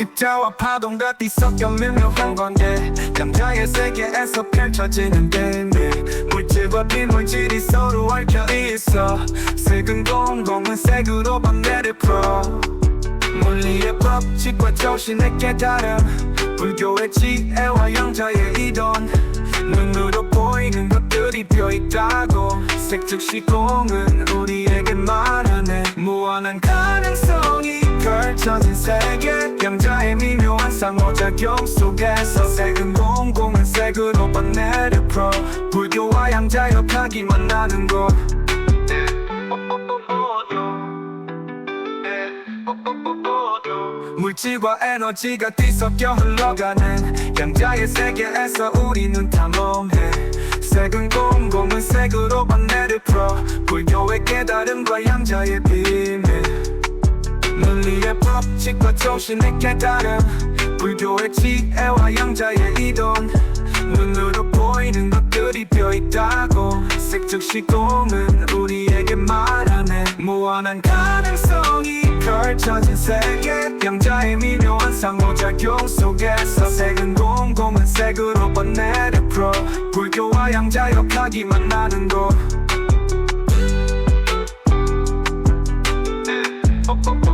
입자와 파동과 뒤섞여 밀묘한 건데 남자의 세계에서 펼쳐지는 비밀 물질과 비물질이 서로 얽혀 있어. 색은 공공은 색으로 번뇌를 풀어. 물리의 법칙과 조신의 깨달음 불교의 지혜와 영자의 이론 눈으로 보이는 것들이 펴있다고. 색 즉 시 공은 우리에게 말하네 무한한 가능성이 펼쳐진 세계. 영자의 미묘한 상호작용 속에서 색은 공공은 색으로 번뇌를 풀어 불교와 양자 역학이 만나는 곳. 물질과 에너지가 뒤섞여 흘러가는. 양자의 세계에서 우리는 탐험 불교의 깨달음과 양자의 비밀. 논리의 법칙과 조신의 깨달음. 불교의 지혜와 양자의 이론 눈으로 보이는 것들이 펴있다고 색즉 시공은 우리에게 말하네. 무한한 가능성이 펼쳐진 세계. 양자의 미묘한 상호작용 속에서 색은 공공은 색으로 번뇌를 풀어. 불교와 양자 역학이 만나는 곳 어,